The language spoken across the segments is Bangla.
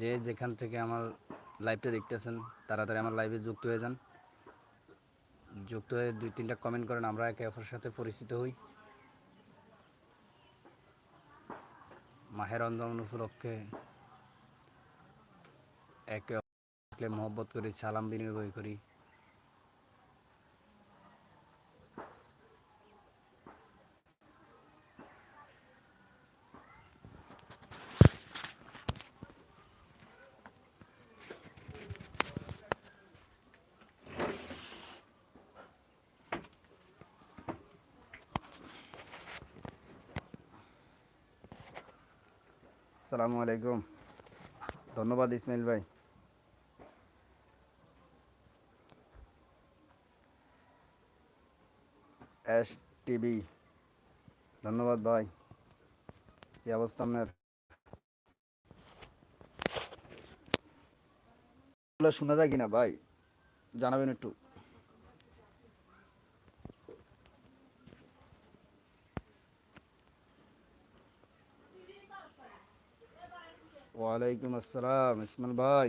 যে যেখান থেকে আমার লাইভটা দেখতেছেন, তাড়াতাড়ি আমার লাইভে যুক্ত হয়ে যান। যুক্ত হয়ে দুই তিনটা কমেন্ট করেন, আমরা একে অপরের সাথে পরিচিত হই। মাহের রমজান উপলক্ষে একে অপরকে মহব্বত করি, সালাম বিনিময় করি। সালামু আলাইকুম। ধন্যবাদ ইসমাইল ভাই। এস টিভি ধন্যবাদ ভাই। কি অবস্থা আপনার? শোনা যায় কিনা ভাই? জানাবেন একটু। ওয়ালাইকুম আসসালাম, ইসমাইল ভাই।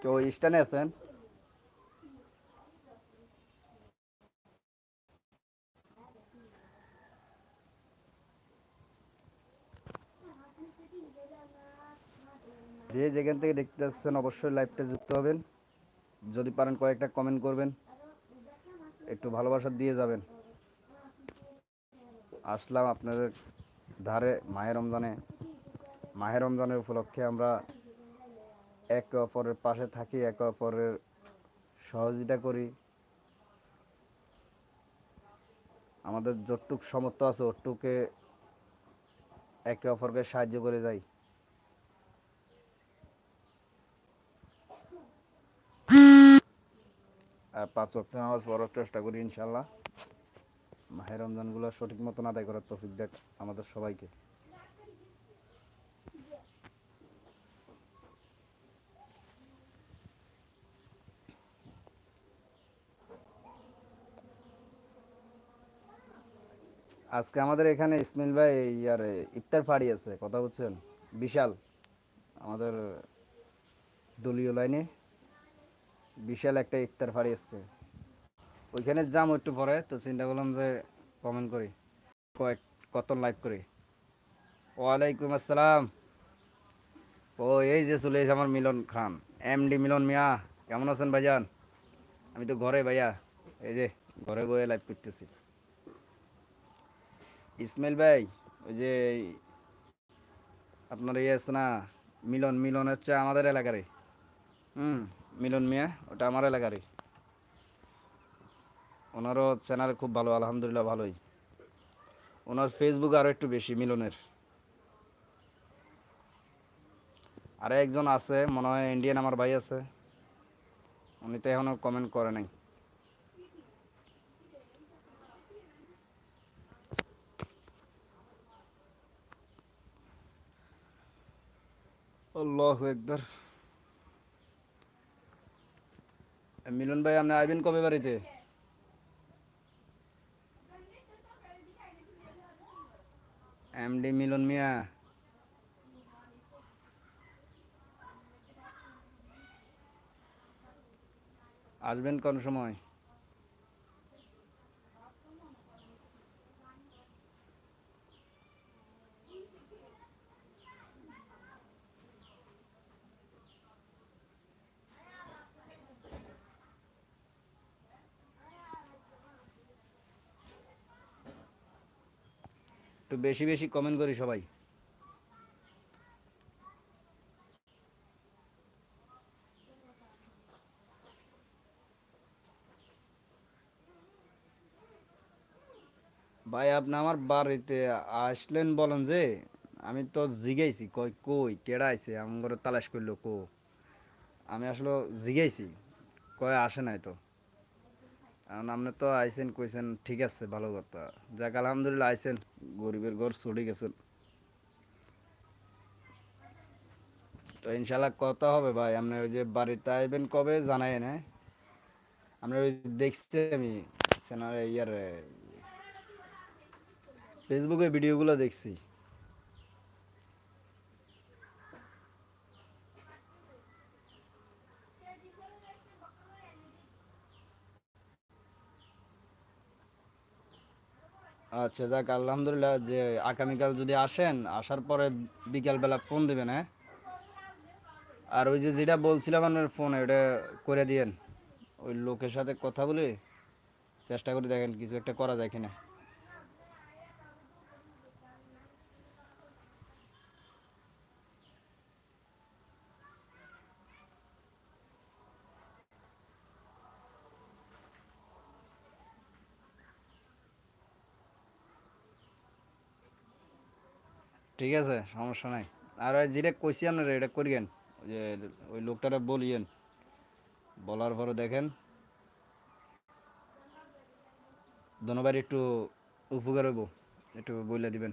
কেউ স্টানে আছেন? যে যেখান থেকে দেখতে আসছেন, অবশ্যই লাইভটা যুক্ত হবেন। যদি পারেন কয়েকটা কমেন্ট করবেন। একটু ভালোবাসা দিয়ে যাবেন। আসলাম আপনাদের ধারে মাহে রমজানে, মাহে রমজানের উপলক্ষে আমরা একে অপরের পাশে থাকি, একে অপরের সহযোগিতা করি। আমাদের যতটুক সমর্থ আছে ওটুকে একে অপরকে সাহায্য করে যাই। আর পাঁচ ওয়াক্ত নামাজ চেষ্টা করি ইনশাল্লাহ মাহের রমজানগুলো সঠিক মতন আদায় করার তৌফিক দেখ আমাদের সবাইকে। আজকে আমাদের এখানে ইসমাইল ভাই ইয়ার ইফতার ফাড়ি আছে, কথা বলছেন বিশাল। আমাদের দলীয় লাইনে বিশাল একটা ইফতার ফাড়ি আজকে। ওইখানে যাম একটু পরে, তো চিন্তা করলাম যে কমেন্ট করি, কয়েক কত লাইভ করি। ওয়ালাইকুম আসসালাম। ও, এই যে চলে এসে আমার মিলন খান এমডি মিলন মিয়া, কেমন আছেন ভাইজান? আমি তো ঘরে ভাইয়া, এই যে ঘরে বয়ে লাইভ করতেছি। ইসমাইল ভাই, ওই যে আপনার ইয়ে আছে না, মিলন মিলন হচ্ছে আমাদের এলাকারে হুম, মিলন মিয়া, ওটা আমার এলাকারই। ওনারও চ্যানেল খুব ভালো, আলহামদুলিল্লাহ ভালোই। ওনার ফেসবুক আরও একটু বেশি মিলনের। আর একজন আছে, মনে হয় ইন্ডিয়ান আমার ভাই আছে। উনি তো এখনও কমেন্ট করে নাই। একবার মিলন ভাই, আপনি আইবেন কবে বাড়িতে? এমডি মিলন মিয়া আসবেন কোন সময়? একটু বেশি বেশি কমেন্ট করি সবাই। ভাই, আপনি আমার বাড়িতে আসলেন বলেন যে, আমি তো জিগাইছি, কই কই, কেডা আইছে, আমার তালাশ করল কো। আমি আসলে জিগাইছি, কয় আসে নাই তো। কারণ আপনি তো আইসেন কইছেন, ঠিক আছে, ভালো কথা। যাক, আলহামদুলিল্লাহ আইসেন গরিবের ঘর ছুটে গেছেন। তো ইনশাল্লাহ কথা হবে ভাই, আপনি ওই যে বাড়িতে আইবেন কবে জানাই না আমরা ওই দেখছি আমি চ্যানেল ইয়ার ফেসবুকে ভিডিওগুলো দেখছি। আচ্ছা যাক, আলহামদুলিল্লাহ যে আগামীকাল যদি আসেন, আসার পরে বিকালবেলা ফোন দেবেন হ্যাঁ? আর ওই যে যেটা বলছিলাম আপনার ফোনে ওটা করে দিয়েন। ওই লোকের সাথে কথা বলে চেষ্টা করে দেখেন, কিছু একটা করা যায় কিনা। ঠিক আছে, সমস্যা নাই। আর ওই যেটা কইছি আপনারা, এটা করিয়েন। যে ওই লোকটারে বলিয়েন। বলার পরে দেখেন। ধন্যবাদ একটু উপকার হইব, একটু বলে দিবেন।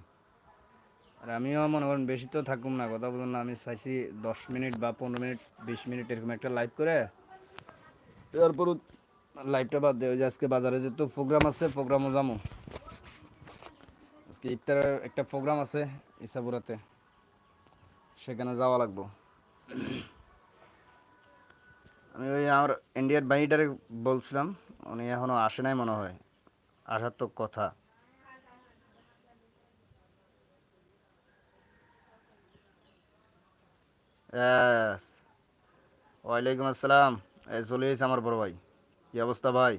আর আমিও মনে করেন বেশি তো থাকুম না, কথা বলুন না। আমি চাইছি দশ মিনিট বা পনেরো মিনিট, বিশ মিনিট এরকম একটা লাইভ করে। তারপর লাইভটা বাদ দিয়ে যে আজকে বাজারে যে তো প্রোগ্রাম আছে প্রোগ্রামও যাব। আজকে ইফতারের একটা প্রোগ্রাম আছে ইসাপুরাতে সেখানে যাওয়া লাগবো। আমি ওই আমার ইন্ডিয়ার বাহিটারে বলছিলাম, উনি এখনও আসে নাই মনে হয়। আসার তো কথা. ওয়ালাইকুম আসসালাম। এসেছে আমার বড় ভাই। কি অবস্থা ভাই?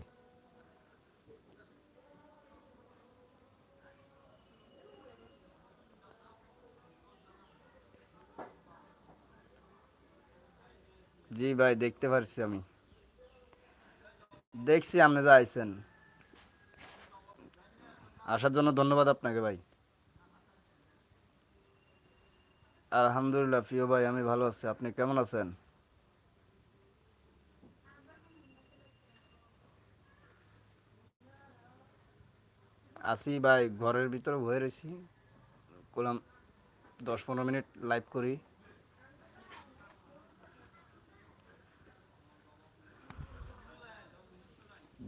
জি ভাই, দেখতে পারছি আমি। দেখছি আপনি যা আইছেন। আসার জন্য ধন্যবাদ আপনাকে ভাই। আলহামদুলিল্লাহ, প্রিয় ভাই, আমি ভালো আছি। আপনি কেমন আছেন? আছি ভাই, ঘরের ভিতরে বয়ে রয়েছি করলাম দশ পনেরো মিনিট লাইভ করি।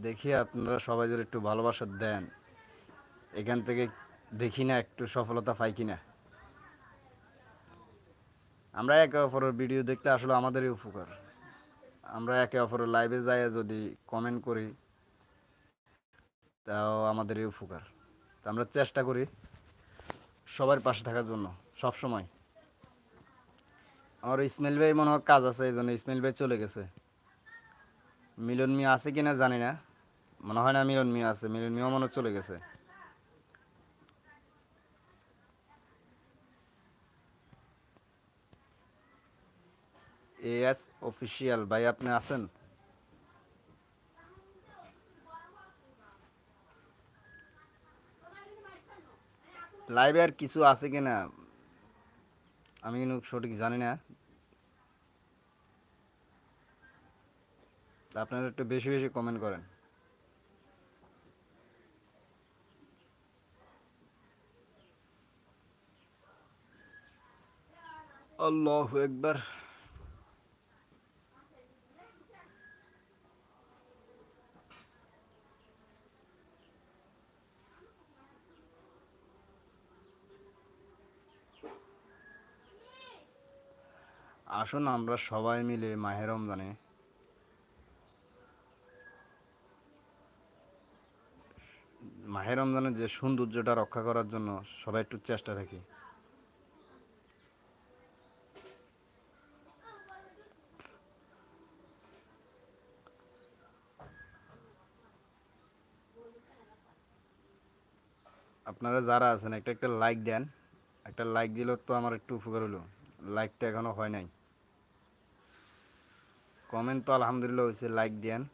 দেখি আপনারা সবাই যদি একটু ভালোবাসা দেন, এখান থেকে দেখি না একটু সফলতা পাই কিনা। আমরা একে অপরের ভিডিও দেখলে আসলে আমাদেরই উপকার। আমরা একে অপরের লাইভে যাই যদি কমেন্ট করি, তাও আমাদেরই উপকার। তা আমরা চেষ্টা করি সবার পাশে থাকার জন্য সব সময় আমার ইসমাইল ভাই মনে হয় কাজ আছে, এই জন্য ইসমাইল ভাই চলে গেছে। মিলন মিয়া আছে কিনা জানি না। মনে হয় না মিলন মিয়া আছে, মিলন মিয়া মনে চলে গেছে। এএস অফিসিয়াল ভাই আপনি আছেন? লাইভে আর কিছু আছে কিনা আমি কিন্তু সঠিক জানি না। আপনারা একটু বেশি বেশি কমেন্ট করেন। আল্লাহু একবার আসুন আমরা সবাই মিলে মাহে রমজানে মাহে রমজানের যে সৌন্দর্যটা রক্ষা করার জন্য সবাই একটু চেষ্টা রাখি আপনারা যারা আছেন, একটা একটা লাইক দেন। একটা লাইক দিলেও তো আমার একটু উপকার হলো। লাইকটা এখনও হয় নাই। কমেন্ট তো আলহামদুলিল্লাহ হয়েছে লাইক দেন।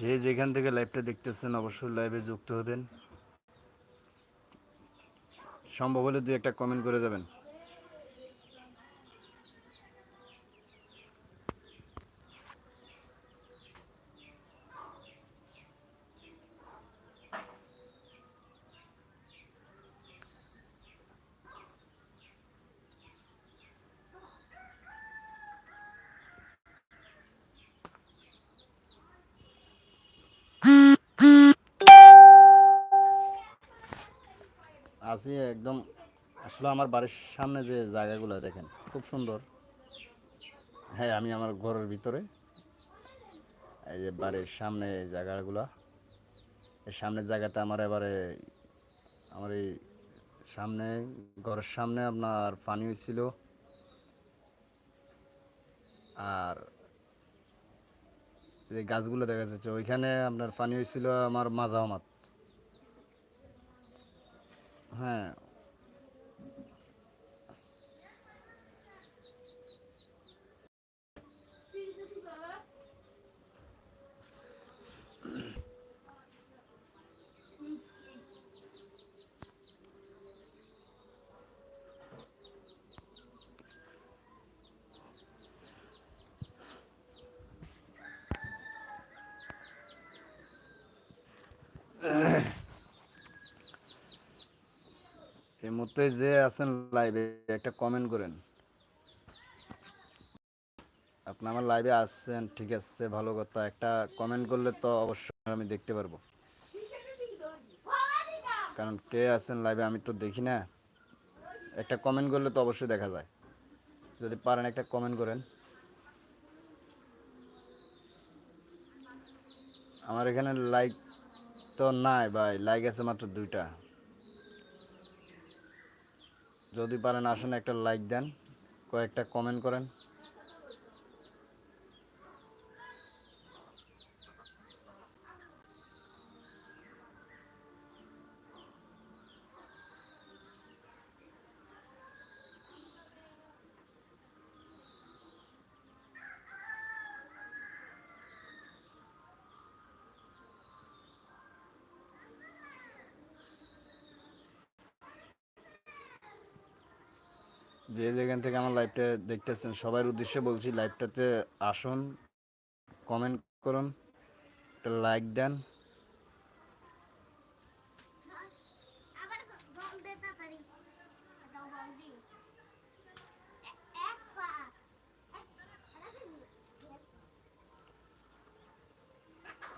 যে যেখান থেকে লাইভটা দেখতেছেন অবশ্যই লাইভে যুক্ত হবেন। সম্ভব হলে দুই একটা কমেন্ট করে যাবেন। আছি একদম, আসলে আমার বাড়ির সামনে যে জায়গাগুলো দেখেন, খুব সুন্দর। হ্যাঁ আমি আমার ঘরের ভিতরে, এই যে বাড়ির সামনে এই জায়গাগুলো, এই সামনের জায়গাতে আমার এবারে, আমার এই সামনে, ঘরের সামনে আপনার পানি হয়েছিল আর যে গাছগুলো দেখা যাচ্ছে, ওইখানে আপনার পানি হয়েছিল আমার মাঝামাত হ্যাঁ মুহূর্তে যে আছেন লাইভে একটা কমেন্ট করেন। আপনি আমার লাইভে আসছেন ঠিক আছে, ভালো কথা। একটা কমেন্ট করলে তো অবশ্যই আমি দেখতে পারব। কারণ কে আছেন লাইভে আমি তো দেখি না। একটা কমেন্ট করলে তো অবশ্যই দেখা যায়। যদি পারেন একটা কমেন্ট করেন। আমার এখানে লাইক তো নাই ভাই লাইক আছে মাত্র দুইটা। যদি পারেন আসুন একটা লাইক দেন কয়েকটা কমেন্ট করেন। যে যেখান থেকে আমার লাইভটা দেখতেছেন সবার উদ্দেশ্যে বলছি লাইভটাতে আসুন কমেন্ট করুন একটা লাইক দেন।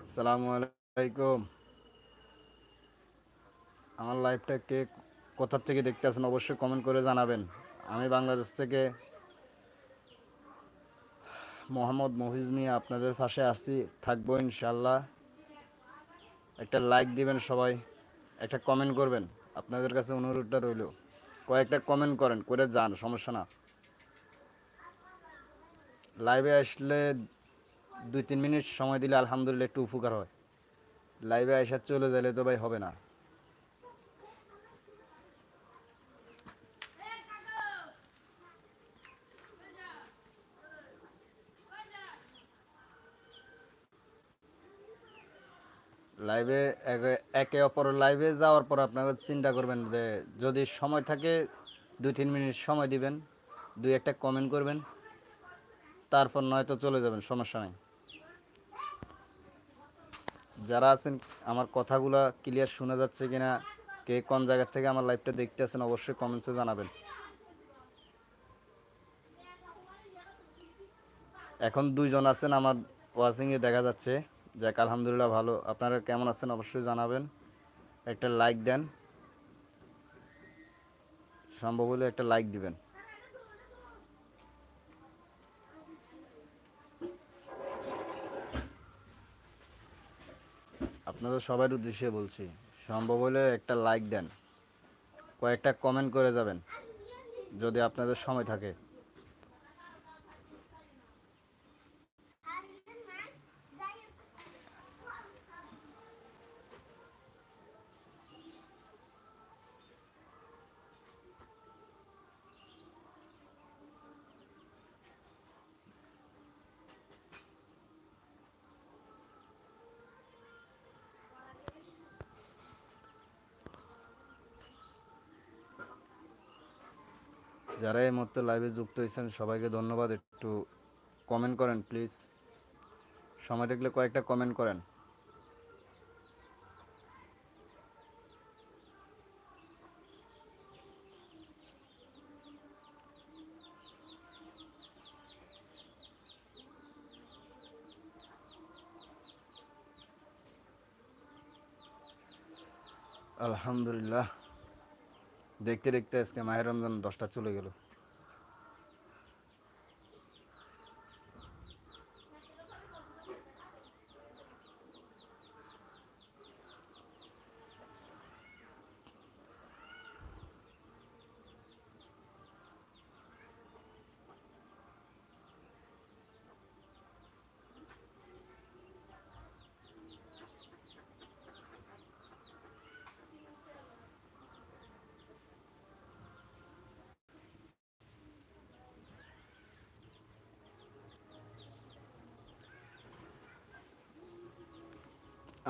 আসসালামু আলাইকুম। আমার লাইভটা কে কোথা থেকে দেখতেছেন অবশ্যই কমেন্ট করে জানাবেন। আমি বাংলাদেশ থেকে মোহাম্মদ মহিজ মিয়া আপনাদের পাশে আসি থাকব ইনশাল্লাহ একটা লাইক দিবেন সবাই, একটা কমেন্ট করবেন, আপনাদের কাছে অনুরোধটা রইল। কয়েকটা কমেন্ট করেন, করে যান, সমস্যা না। লাইভে আসলে দুই তিন মিনিট সময় দিলে আলহামদুলিল্লাহ একটু উপকার হয়। লাইভে আসা চলে গেলে তো ভাই হবে না। লাইভে একে অপরের লাইভে যাওয়ার পর আপনাকে চিন্তা করবেন যে, যদি সময় থাকে, দুই, তিন মিনিট সময় দিবেন, দুই, একটা কমেন্ট করবেন, তারপর নয়তো চলে যাবেন, সমস্যা নেই। যারা আছেন, আমার কথাগুলো ক্লিয়ার শোনা যাচ্ছে কিনা, কে কোন জায়গা থেকে আমার লাইভটা দেখতে আছেন, অবশ্যই কমেন্টসে জানাবেন। এখন দুইজন আছেন, আমার ওয়াচিংয়ে দেখা যাচ্ছে। যাক, আলহামদুলিল্লাহ ভালো। আপনারা কেমন আছেন অবশ্যই জানাবেন। একটা লাইক দেন। সম্ভব হলে একটা লাইক দিবেন। আপনাদের সবার উদ্দেশ্যে বলছি, সম্ভব হলে একটা লাইক দেন। কয়েকটা কমেন্ট করে যাবেন, যদি আপনাদের সময় থাকে। যারা এই মুহূর্তে লাইভে যুক্ত হয়েছেন, সবাইকে ধন্যবাদ। একটু কমেন্ট করেন প্লিজ সময় থাকলে কয়েকটা কমেন্ট করেন। আলহামদুলিল্লাহ। দেখতে দেখতে আজকে মাহের রমজান দশটা চলে গেল।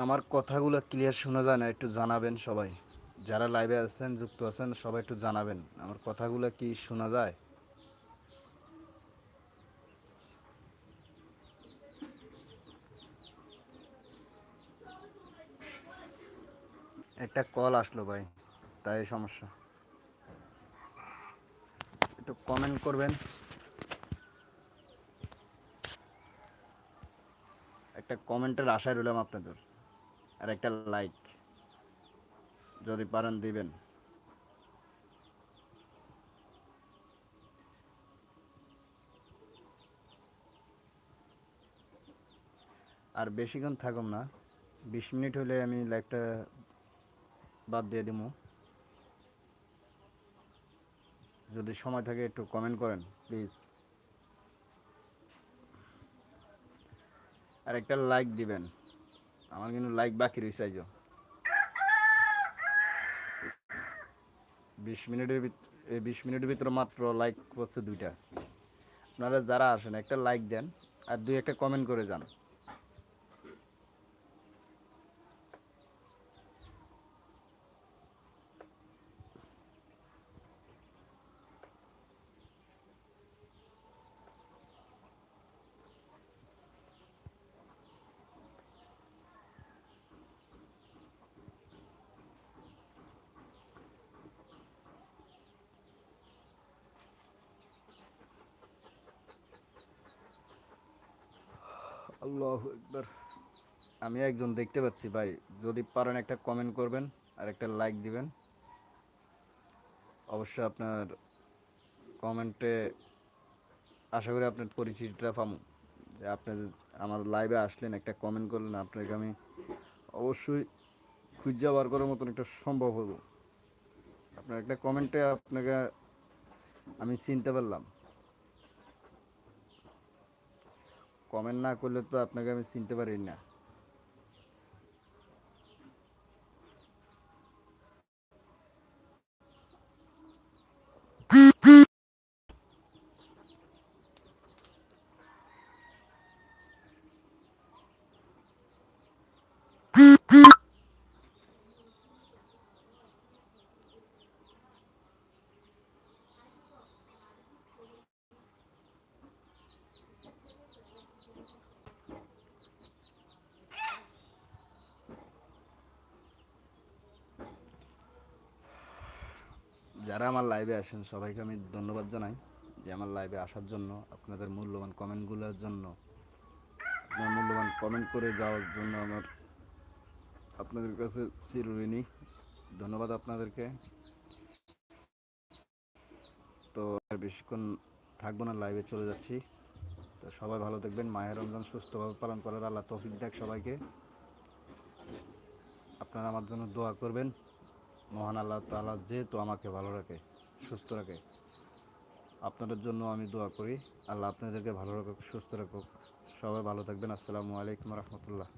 আমার কথাগুলো ক্লিয়ার শোনা যায় না একটু জানাবেন সবাই। যারা লাইভে আছেন, যুক্ত আছেন, সবাই একটু জানাবেন, আমার কথাগুলো কি শোনা যায়? একটা কল আসলো ভাই, তাই সমস্যা। একটু কমেন্ট করবেন। একটা কমেন্টের আশায় রইলাম আপনাদের। আর একটা লাইক যদি পারেন দিবেন। আর বেশিক্ষণ থাকুম না, বিশ মিনিট হলে আমি লাইভটা বাদ দিয়ে দিব যদি সময় থাকে একটু কমেন্ট করেন প্লিজ আর একটা লাইক দিবেন। আমার কিন্তু লাইক বাকি রয়েছে আজ বিশ মিনিটের ভিতরে বিশ মিনিটের ভিতরে মাত্র লাইক হচ্ছে দুইটা। আপনারা যারা আসেন, একটা লাইক দেন আর দুই একটা কমেন্ট করে যান। আল্লাহ একবার আমি একজন দেখতে পাচ্ছি, ভাই। যদি পারেন একটা কমেন্ট করবেন আর একটা লাইক দিবেন। অবশ্যই আপনার কমেন্টে আশা করি আপনার পরিচিতিটা পাবো যে আপনি আমার লাইভে আসলেন, একটা কমেন্ট করলেন, আপনাকে আমি অবশ্যই খুঁজে বার করার মতন একটা সম্ভব হব। আপনার একটা কমেন্টে আপনাকে আমি চিনতে পারলাম। কমেন্ট না করলে তো আপনাকে আমি চিনতে পারি না। যারা আমার লাইভে আসেন, সবাইকে আমি ধন্যবাদ জানাই যে আমার লাইভে আসার জন্য, আপনাদের মূল্যবান কমেন্টগুলোর জন্য, আপনার মূল্যবান কমেন্ট করে যাওয়ার জন্য আমার আপনাদের কাছে চিরঋণী। ধন্যবাদ আপনাদেরকে। তো আর বেশিক্ষণ থাকব না লাইভে চলে যাচ্ছি। তো সবাই ভালো থাকবেন মায়ের রমজান সুস্থভাবে পালন করার আল্লাহ তৌফিক দেখ সবাইকে। আপনারা আমার জন্য দোয়া করবেন। মহান আল্লাহ তালা যেহেতু আমাকে ভালো রাখে, সুস্থ রাখে, আপনাদের জন্য আমি দোয়া করি। আল্লাহ আপনাদেরকে ভালো রাখুক, সুস্থ রাখুক। সবাই ভালো থাকবেন। আসসালামু আলাইকুম রহমতুল্লাহ।